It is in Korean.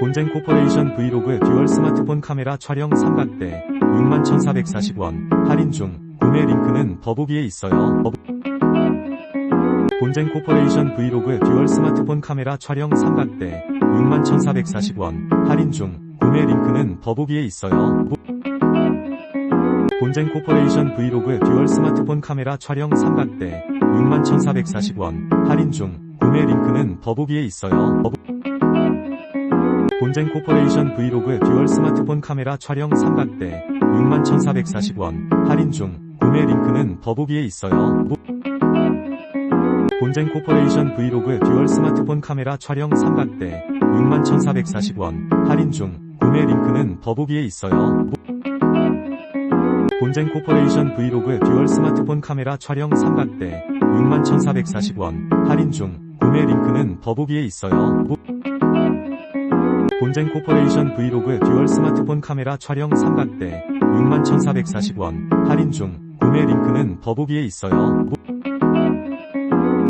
본젠 코퍼레이션 브이로그 듀얼 스마트폰 카메라 촬영 삼각대 61,440원 할인 중 구매 링크는 더보기에 있어요. 본젠 코퍼레이션 브이로그 듀얼 스마트폰 카메라 촬영 삼각대 61,440원 할인 중 구매 링크는 더보기에 있어요. 보- 본젠 코퍼레이션 브이로그 듀얼 스마트폰 카메라 촬영 삼각대 61,440원 할인 중 구매 링크는 더보기에 있어요. 본젠 코퍼레이션 브이로그 듀얼 스마트폰 카메라 촬영 삼각대 61,440원 할인 중 구매 링크는 더보기에 있어요. 보- 본젠 코퍼레이션 브이로그 듀얼 스마트폰 카메라 촬영 삼각대 61,440원 할인 중 구매 링크는 더보기에 있어요. 보- 본젠 코퍼레이션 브이로그 듀얼 스마트폰 카메라 촬영 삼각대 61,440원 할인 중 구매 링크는 더보기에 있어요. 보- 본젠 코퍼레이션 브이로그 듀얼 스마트폰 카메라 촬영 삼각대 61,440원 할인 중 구매 링크는 더보기에 있어요. 보-